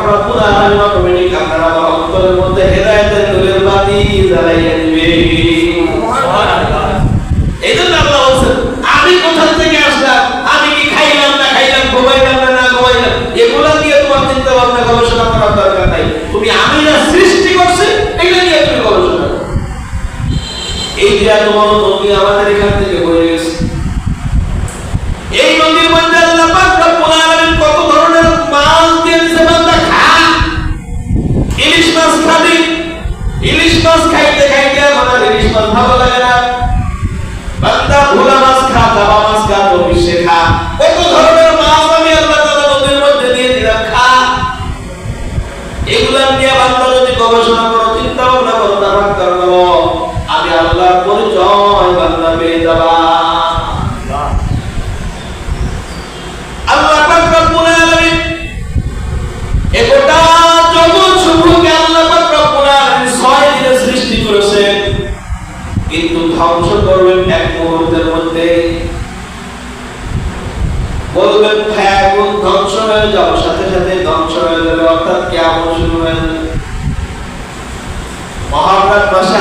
পাক রব্বুল আলামিন অটোমেটিক আপনার অন্তরের মধ্যে হেদায়েতের নূরের বাতি জ্বালাইয়া বলবেন ফায়াকুন ধ্বংস হয়ে যাওয়ার সাথে সাথে ধ্বংস হয়ে যাবে, অর্থাৎ কেমন শুরু হয়ে যাবে? মহাভারত মাসে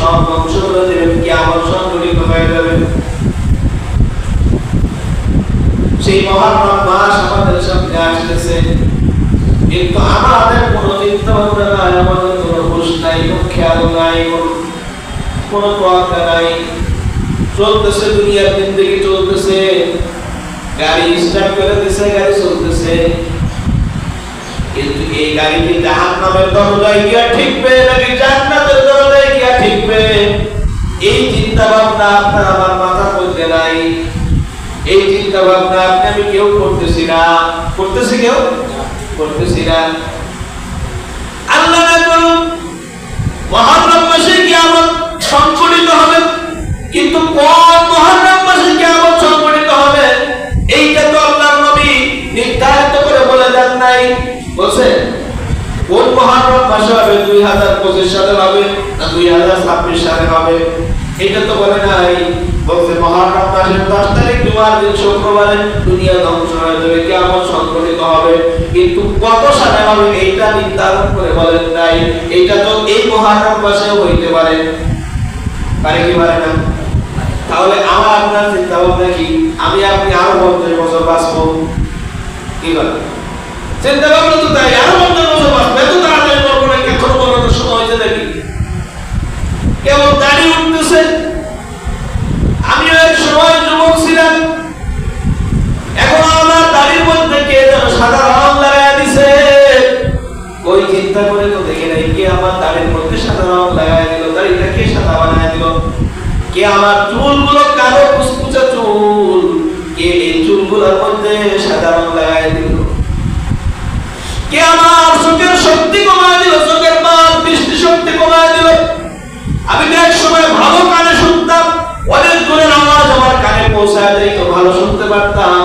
সব ধ্বংস করে দেবেন সংঘটিত হয়ে যাবে? সেই মহাভারত মাস আমাদের সামনে আসতেছে। কিন্তু আমাদের কোনো চিন্তা ভাবনা নাই আমাদের কোনো হুশ নাই, কোনো খেয়াল নাই, কোনো- তোয়াক্কা নাই। চলতেছে দুনিয়ার জিন্দগি চলতেছে। গাড়ি স্টার্ট করে দিছে, গাড়ি চলতেছে। কিন্তু এই গাড়ি কি জাহান্নামের দরজায় গিয়া ঠিকবে নাকি দরজায় গিয়া ঠিকবে? এই চিন্তা ভাবনা আপনার আমার মাথা মধ্যে নাই। এই চিন্তা ভাবনা আপনি আমি কেউ করতেছি না। করতেছি কেউ? করতেছি আল্লাহ না করুন, মহারম মাসে সংঘটিত হবে, কিন্তু কোন মহারম মাসে কিয়ামত সংঘটিত হবে, এইটা তো আল্লাহর নবী নির্ধারিত করে বলে দেন নাই। বলছে, কোন মহারম মাসে হবে? দুই হাজার পঁচিশ সালে হবে না দুই হাজার ছাব্বিশ সালে হবে? এটা তো বলে নাই। বলছে মহারম মাসের দশ তারিখ জুমার দিন শুক্রবারে দুনিয়া ধ্বংস হয়ে যাবে কিয়ামত সংঘটিত হবে? কিন্তু কত সালে হবে এইটা নির্ধারণ করে বলেন নাই। এইটা তো এই মহারম মাসেও হইতে পারে। পারে কি পারে না? তাহলে আমার আপনার চিন্তা ভাবনা কি? আমি আপনি আরও পঞ্চাশ বছর বাঁচবো। কি বলে? চিন্তা ভাবনা তো তাই, আরও পঞ্চাশ বছর বাঁচবো এত তাড়াতাড়ি মরবো না এখন মরার সময় হয়েছে নাকি কেবল দাঁড়িয়ে উঠতেছে আমি এক সময় যুবক ছিলাম এখন আমার দাড়ির মধ্যে কে যেন সাদা রং লাগাই দিছে ওই চিন্তা করে তো দেখে নাই কে আমার দাড়ির মধ্যে সাদা রং লাগাই দিল দাড়িটা কে সাদা বানায় দিল কে আমার চুলগুলো কালো কুচকুচা চুল? কে এই চুলগুলোর মধ্যে সাদা রং লাগাই দিল? কে আমার চোখের শক্তি কমায় দিল? চোখের পাল দৃষ্টি শক্তি কমায় দিল? আমি তো এক সময় ভালো কানে শুনতাম, অনেক দূরের আওয়াজ আমার কানে পৌঁছায় যাইত ভালো শুনতে পারতাম।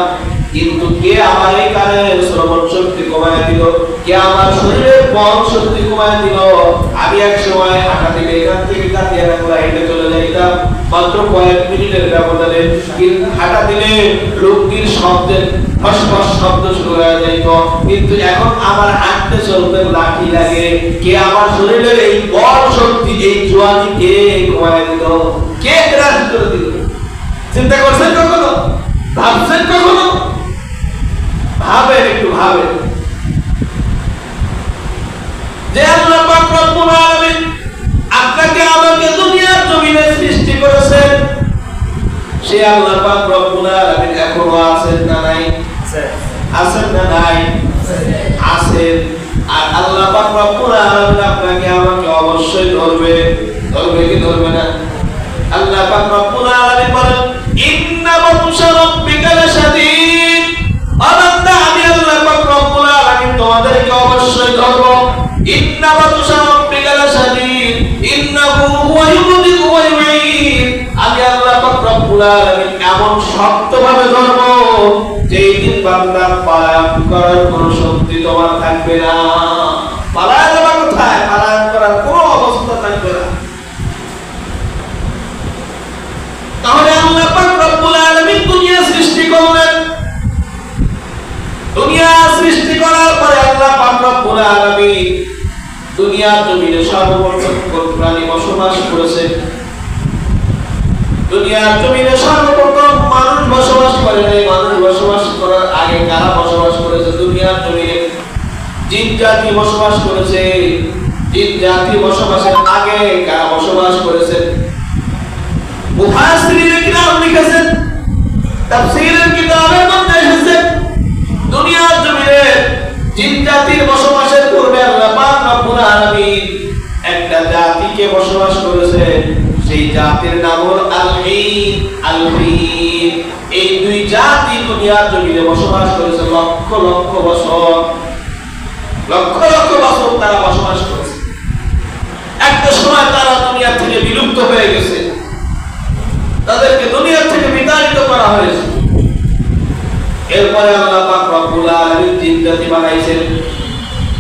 কিন্তু কে আমার এই কানে শ্রবণ শক্তি কমায় দিল? কে আমার শরীরের বল শক্তি কমায় দিল? আমি এক সময় হাঁটা থেকে এখান থেকে কাটিয়ে রাখলা হেঁটে চলে যাইতাম। মাত্র কয়েক মিনিটের ব্যবধানে হাঁটা দিলে লোকটির শব্দের ফসফস শব্দ শুরু হয়ে যাইত কিন্তু এখন আমার হাঁটতে চলতে লাঠি লাগে। কে আমার শরীরের এই বল শক্তি, এই জোয়ানি কে কমায় দিল? কে গ্রাস করে দিল? চিন্তা করছেন কখনো? ভাবছেন কখনো? ভাবেন, একটু ভাবেন। যে আল্লাহ পাক রব্বুল আলামিন আপনাকে আমাকে দুনিয়ার জমিনে সৃষ্টি করেছেন সে আল্লাহ পাক রব্বুল আলামিন এখনও আছেন না নাই? আছেন না নাই? আছেন। আর আল্লাহ পাক রব্বুল আলামিন আপনাকে আমাকে অবশ্যই ধরবে। ধরবে কি ধরবে না? আল্লাহ পাক রব্বুল আলামিন বলেন, ইন্না বাতুশা রাব্বিকা লাশাদীদ। আবান্দা আমি আল্লাহ পাক রব্বুল আলামিন তোমাদেরকে অবশ্যই ধরব। ইন্না বাতুশা এমন শক্তভাবে ধরবো যেই দিন বান্দা পালায়ন করার কোনো শক্তি তোমার থাকবে না। পালায় যাবা কোথায়? পালায়ন করার কোনো অবস্থা থাকবে না। তাহলে আল্লাহ পাক রব্বুল আলামিন দুনিয়া সৃষ্টি করলেন। দুনিয়া সৃষ্টি করার পরে আল্লাহ পাক রব্বুল আলামিন দুনিয়া দুনিয়ার জমিনে সর্বপ্রথম মানুষ বসবাস করে নাই। মানুষ বসবাস করার আগে কারা বসবাস করেছে? দুনিয়ার জমিনে জিন জাতি বসবাস করেছে। জিন জাতি বসবাসের আগে কারা বসবাস করেছে? তাফসীরের মধ্যে এসেছে, দুনিয়ার জমিনে জাতির বসবাসের পূর্বে আল্লাহ পাক রব্বুল আলামিন একটা জাতিকে বসবাস করেছে সেই জাতির নাম হল আলহিন আলহিন এই দুই জাতি দুনিয়ার জমিনে বসবাস করেছে লক্ষ লক্ষ বছর। লক্ষ লক্ষ বছর তারা বসবাস করেছে। একটা সময় তারা দুনিয়া থেকে বিলুপ্ত হয়ে গেছে। তাদেরকে দুনিয়া থেকে বিতাড়িত করা হয়েছে। এরপরে আল্লাহ পাক রব্বুল আলামিন জিন জাতি বানাইছেন।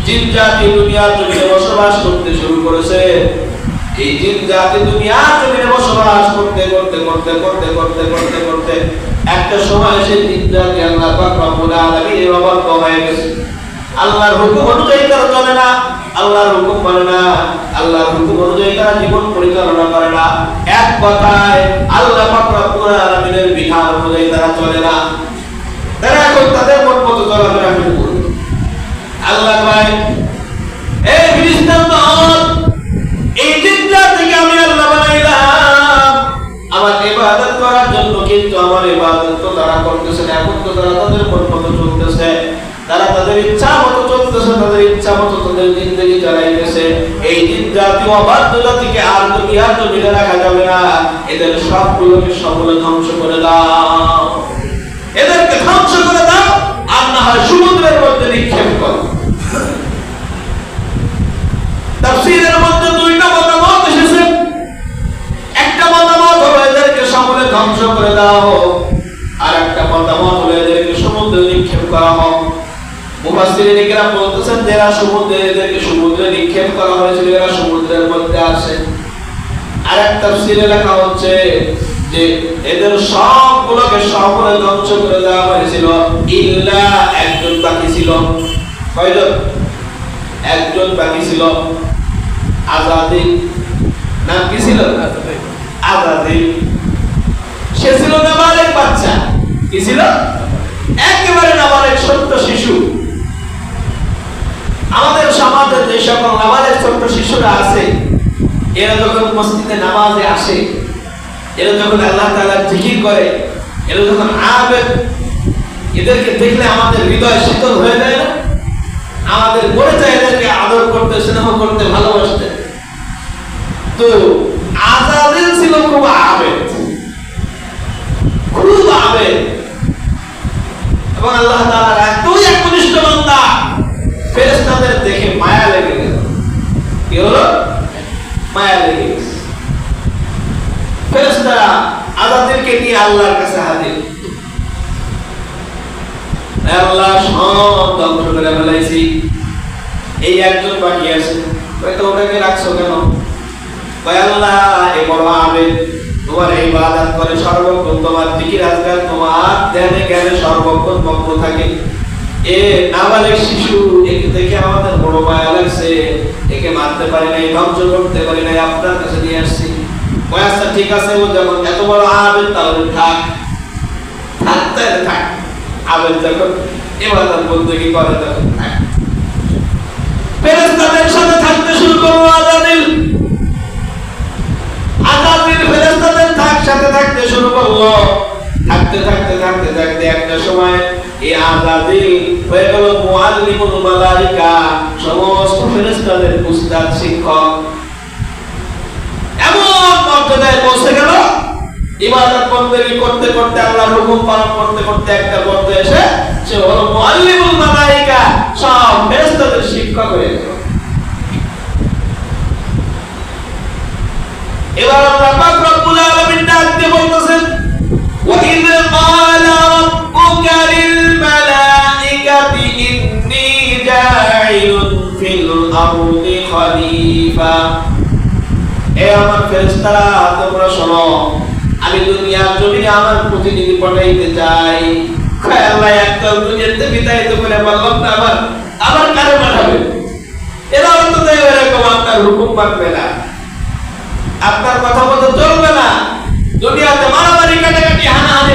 জিন জাতি দুনিয়ার জমিনে বসবাস করতে শুরু করেছে। এই জিন জাতি দুনিয়ার জমিনে বসবাস করতে করতে করতে করতে করতে করতে করতে একটা সময় সেই জিন জাতি আল্লাহ পাক রব্বুল আলামিন অবাধ্য হয়ে গেছে। আল্লাহর হুকুম অনুযায়ী তারা চলে না, আল্লাহর হুকুম মানে না, আল্লাহর হুকুম অনুযায়ী তারা জীবন পরিচালনা করে না। এক কথায়, আল্লাহ পাক রব্বুল আলামিনের বিধান অনুযায়ী তারা চলে না। তারা এখন তাদের মন মতো চলাফেরা শুরু করবে আল্লাহ কয়, এই আমার ইবাদত তো তারা করতেছে না, এখন তো তারা তাদের মন চলতেছে। তারা তাদের ইচ্ছা মতো চলতেছে, তাদের ইচ্ছা মতো তাদের জিন্দগি চালাইতেছে। এই দিন জাতীয় অবাধ্য জাতিকে আর দুনিয়ার জমিনে রাখা যাবে না। এদের সবগুলোকে সকলে ধ্বংস করে দাও। এদেরকে ধ্বংস করে দাও, আর না হয় সমুদ্রের মধ্যে নিক্ষেপ করো। তাফসীরের মধ্যে মুফাসসিরিন ইকরাম বলতেছেন, যারা সমুদ্রে এদেরকে সমুদ্রে নিক্ষেপ করা হয়েছিল, এরা সমুদ্রের মধ্যে আছে। আর এক তাফসীরে লেখা হচ্ছে যে, এদের সবগুলোকে সকলে ধ্বংস করে দেওয়া হয়েছিল, ইল্লা একজন বাকি ছিল। কয়জন? একজন বাকি ছিল। আজাদি। নাম কি ছিল? আজাদি। সে ছিল নাবালেক বাচ্চা। কি ছিল? একেবারে নাবালেক, সত্য শিশু। আমাদের সমাজে যে সকল নাবালেক ছোট্ট শিশুরা আছে, এরা যখন মসজিদে নামাজে আসে, এরা যখন আল্লাহ তাআলা জিকির করে, এরা যখন আবেদ এদেরকে দেখলে আমাদের হৃদয় শীতল হয়ে যায় না? আমাদের মনে চায় এদেরকে আদর করতে, স্নেহ করতে, ভালোবাসতে। তো আজাদিল ছিল খুব আবেদ খুব আবেদ এবং আল্লাহ তাআলার এতই একনিষ্ঠ বান্দা ফেরেশতাদের দেখে মায়া লেগে গেল কি হলো মায়া লেগে গেছে ফেরেশতারা আজাদিলকে নিয়ে আল্লাহর কাছে হাজির? আল্লাহ সব ধ্বংস করে ফেলাইছি। এই একজন বাকি আছে। ওটাকে রাখছো কেন? আল্লাহ, এ বড় আবেদ তোমার এই বাদাত করে সর্বক্ষণ তোমার দিকির আজকাল তোমার ধ্যানে জ্ঞানে সর্বক্ষণ মগ্ন থাকে। এ নাবালেক শিশু, একে দেখে আমাদের বড় মায়া লাগছে। একে মারতে পারি নাই, ধ্বংস করতে পারি নাই। আপনার কাছে নিয়ে আসছি। আচ্ছা ঠিক আছে, ও যখন এত বড় আবেদ তাহলে থাক। থাকতে থাক। আবেদ যখন বলতে কি করে তখন থাক। ফেরেশতাদের সাথে থাকতে শুরু করব আজাদিল। আজাদিল, ফেরেশতাদের থাক, সাথে থাকতে শুরু থাকতে থাকতে থাকতে থাকতে একটা সময় এই আজাদিল হয়ে গেল মুআল্লিমুল মালাইকা। সমস্ত ফেরেশতাদের উস্তাদ, শিক্ষক। মর্যাদায় পৌঁছে গেল ইবাদত বন্দেগী করতে করতে আল্লাহর হুকুম পালন করতে করতে একটা পর্যায়ে এসে সে হলো মুআল্লিমুল মালাইকা সব ফেরেশতাদের শিক্ষক হয়ে গেল এবার আল্লাহ পাক রব্বুল আলামিন ডাক দিয়ে বলতেছেন وَإِذْ قَالَ رَبُّكَ لِلْمَلَائِكَةِ إِنِّي جَاعِلٌ فِي الْأَرْضِ خَلِيفَةً আমার তোমরা শোনো, আমি আমার প্রতিনিধি পাঠাইতে চাই। দুনিয়াতে করে বললাম না আমার আবার কারে পাঠাবে? এরা অন্তত এরকম আপনার হুকুম মানবে না। আপনার কথা মতো চলবে না। দুনিয়াতে মারামারি, কাটাকাটি, হানাহানি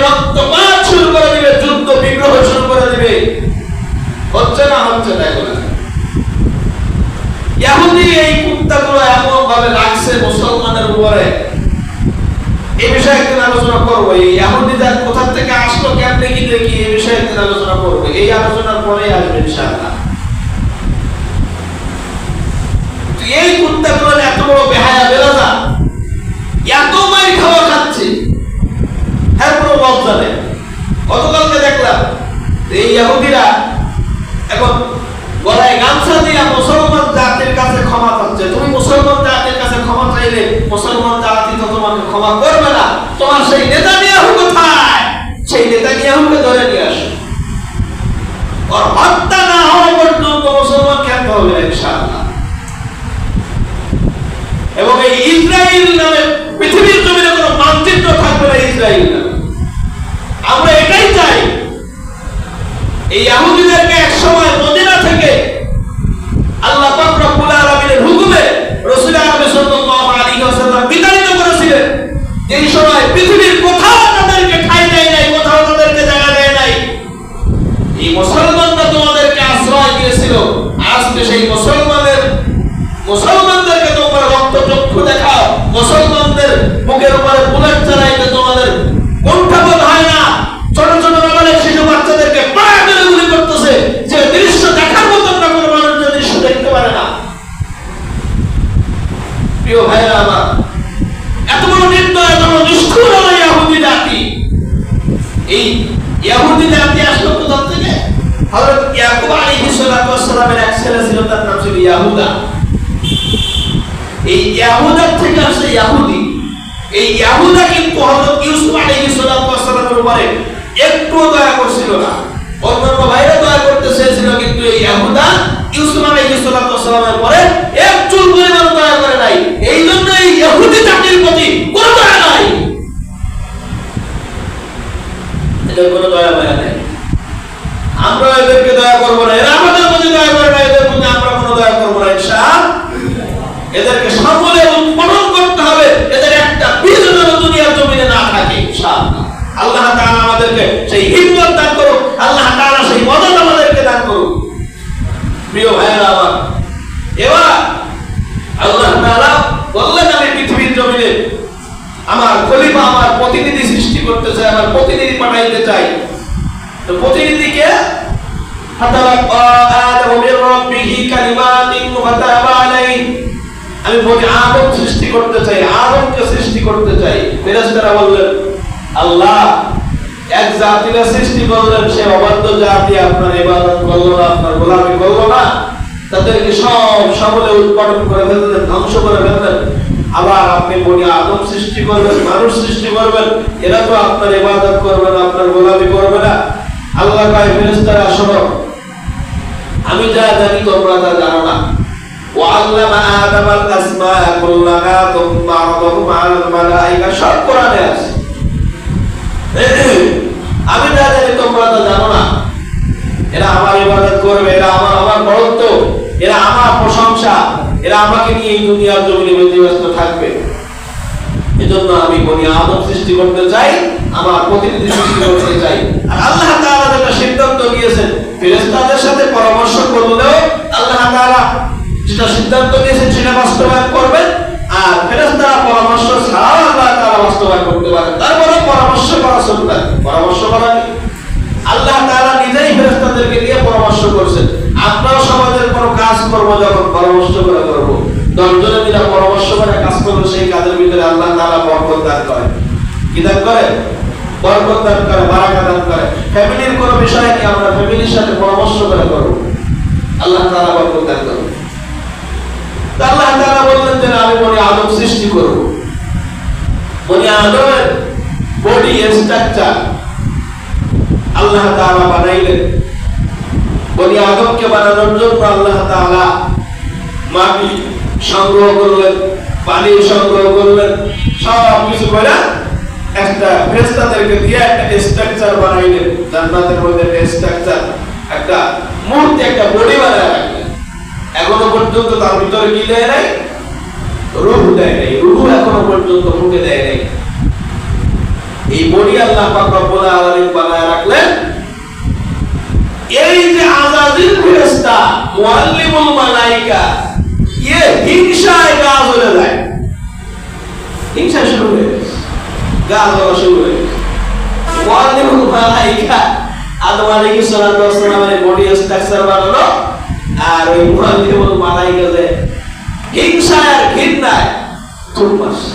শুরু করে দিবে যুদ্ধ বিগ্রহ শুরু করে দিবে হচ্ছে না হচ্ছে না এগুলো ইহুদি এই কুত্তাগুলো এমন ভাবে রাখছে মুসলমানের উপরে এই বিষয়ে একদিন আলোচনা করব। এই ইহুদি যার কোথা থেকে আসলো, কেমনে কি দেখি, এই বিষয়ে একদিন আলোচনা করব। এই আলোচনার পরে আসবে ইনশাআল্লাহ। এই কুত্তাগুলো এত বড় বেহায়া বেলাজা, এত মাই খাওয়া খাচ্ছে। হ্যাঁ কোনো লজ্জা নেই গতকালকে দেখলাম, এই ইহুদিরা এখন গলায় গামছা দিয়া মুসলমান জাতির কাছে ক্ষমা চাচ্ছে। তুমি মুসলমান জাতির কাছে ক্ষমা চাইলে মুসলমান জাতি ক্ষমা করবে না। তোমার সেই নেতা নিয়ে কোথায়? সেই নেতা নিয়ে ধরে নিয়ে আসো। আর হত্যা না হওয়া পর্যন্ত মুসলমান খেতে হবে ইনশাআল্লাহ এবং এই ইসরায়েল নামে পৃথিবীর জমিনে কোনো মানচিত্র থাকবে না ইসরায়েল নামে আমরা এটাই চাই এই ইহুদিদেরকে এক সময় মদিনা থেকে আল্লাহ পাক রব্বুল আলামিনের হুকুমে রাসূল আরবি সাল্লাল্লাহু আলাইহি ওয়াসাল্লাম বিতাড়িত করেছিলেন এই সময় পৃথিবীর কোথাও তাদেরকে ঠাঁই দেয় নাই কোথাও তাদেরকে জায়গা দেয় নাই এই মুসলমানরা তোমাদেরকে আশ্রয় দিয়েছিল আজকে সেই মুসলমানের মুসলমানদেরকে তোমরা রক্ত চক্ষু দেখাও মুসলমানদের বুকের উপরে বুলেট চালাইতে তোমাদের কণ্ঠাবোধ হয় না ছোট ছোট বাবাদের শিশু বাচ্চাদেরকে পাড়া করে গুলি করতেছে যে দৃশ্য দেখার মতো না কোনো মানুষ যে দৃশ্য দেখতে পারে না প্রিয় ভাইরা আমার, এত বড় নির্দয় এত বড় নিষ্ঠুর হলো ইয়াহুদি জাতি। এই ইয়াহুদি জাতি আসলো কোথা থেকে? হযরত ইয়াকুব আলাইহিস সালামের এক ছেলে ছিল, তার নাম ছিল ইয়াহুদা। এই ইয়াহুদার থেকে আসে ইয়াহুদি। এই ইয়াহুদা কিন্তু হযরত ইউসুফ আলাইহিস সালামের উপরে একটু দয়া করছিল না। অন্যান্য ভাইরা দয়া করতে চেয়েছিল, কিন্তু এই ইয়াহুদা ইউসুফ আলাইহিস সালামের উপরে এক চুল পরিমাণ দয়া করে নাই এই জন্য এই ইহুদি জাতির প্রতি কোনো দয়া নাই এদের কোনো দয়া মায়া নাই আমরা এদেরকে দয়া করব না এরা আমাদের প্রতি দয়া করে না এদের প্রতি আমরা কোনো দয়া করব না ইনশাআল্লাহ এদেরকে সকলে উৎপাদন করতে হবে এদের একটা বীজ যেন দুনিয়ার জমিনে না থাকে ইনশাআল্লাহ আল্লাহ তাআলা আমাদেরকে সেই হিম্মত দান করুন আল্লাহ তাআলা সেই মদত আমাদেরকে দান করুন প্রিয় ভাইয়েরা আমার এবার আল্লাহ তাআলা বললেন আমি পৃথিবীর জমিনে আমার খলিফা আমার প্রতিনিধি সৃষ্টি করতে চাই আমার প্রতিনিধি পাঠাইতে চাই তো প্রতিনিধিকে আমি বলি, আদম সৃষ্টি করতে চাই, আদমকে সৃষ্টি করতে চাই। ফেরেস্তারা বললেন, আল্লাহ, এক জাতিরা সৃষ্টি করলেন, সে অবাধ্য জাতি, আপনার ইবাদত করল না, আপনার গোলামি করল না। তাদেরকে সব সবলে উৎপাদন করে ফেললেন, ধ্বংস করে ফেললেন। আবার আপনি বলি আদম সৃষ্টি করবেন মানুষ সৃষ্টি করবেন এরা তো আপনার ইবাদত করবে না আপনার গোলামি করবে না আল্লাহ কয় ফেরেশতারা শোনো আমি যা জানি তোমরা তা জানো না وعلم آدم الأسماء كلها ثم عرضهم على الملائكة সব কোরআনে আছে আমি যা জানি তোমরা তা জানো না এরা আমার ইবাদত করবে এরা আমার আমার বড়ত্ব এরা আমার প্রশংসা এরা আমাকে নিয়ে এই দুনিয়ার জমিনে ব্যতিব্যস্ত থাকবে। এজন্য আমি বনি আদম সৃষ্টি করতে চাই, আমার প্রতিনিধি সৃষ্টি করতে চাই। আর আল্লাহ তাআলা যেটা সিদ্ধান্ত নিয়েছেন ফেরেশতাদের সাথে পরামর্শ করলেও আল্লাহ তাআলা যেটা সিদ্ধান্ত নিয়েছেন সেটা বাস্তবায়ন করবেন, আর ফেরেশতারা পরামর্শ ছাড়াও আল্লাহ তাআলা বাস্তবায়ন করতে পারেন। তারপরে পরামর্শ করা সুন্নাত। পরামর্শ করা? আল্লাহ তাআলা নিজেই ফেরেশতাদেরকে দিয়ে পরামর্শ করছেন। কোনো কাজ করব যখন পরামর্শ করে করব, দশজনে মিলে পরামর্শ করে কাজ করব, সেই কাজের ভিতরে আল্লাহ তাআলা বরকত দান করে। কি দান করে? বরকত দান করে, বারাকা দান করে। ফ্যামিলির কোনো বিষয় কি আমরা ফ্যামিলির সাথে পরামর্শ করে করব। আল্লাহ তাআলা বরকত দান করবে আল্লাহ তাআলা বললেন যে আমি বনি আদম সৃষ্টি করব। বনি আদমের বডি স্ট্রাকচার আল্লাহ তাআলা বানাইলেন। বনি আদমকে বানানোর জন্য আল্লাহ তাআলা মাটি সংগ্রহ করলেন, পানি সংগ্রহ করলেন সব কিছু করে একটা ফেরেশতাদেরকে দিয়ে একটা স্ট্রাকচার বানাইলেন। জান্নাতের মধ্যে একটা স্ট্রাকচার একটা মূর্তি, একটা বডি বানায় রাখলেন। এখনও পর্যন্ত তার ভিতরে কি দেয় নাই? রূহ দেয় নাই। রূহ এখনও পর্যন্ত ফুটে দেয় নাই। এই বডি আল্লাহ পাক রব্বুল আলামিন বানায় রাখলেন। এই যে আজাদিল ফেরেশতা, মুআল্লিমুল মালাইকা ইয়ে হিংসায় গা জ্বলে যায়। হিংসা শুরু হয়ে গা জ্বলা শুরু হয়ে মুআল্লিমুল মালাইকা, আদম আলাইহিস সালাতু ওয়াস বডি স্ট্রাকচার বানালো, আর ওই মুআল্লিমুল মালাইকা যে হিংসায় আর ঘৃণায় থুপ মারছে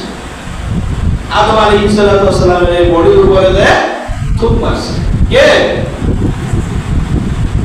আদম আলাইহিস সালাতু ওয়াস সালামের বডির উপরে যে থুপ মারছে কে?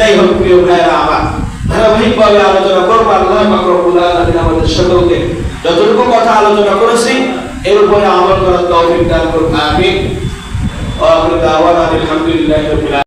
যাই হোক প্রিয় ভাইরা আমার ধারাবাহিকভাবে আলোচনা করব। আল্লাহ মাকরুল আলমিন আমাদের সকলকে যতটুকু কথা আলোচনা করেছি, এর উপরে আমল করার তৌফিক দান করুন।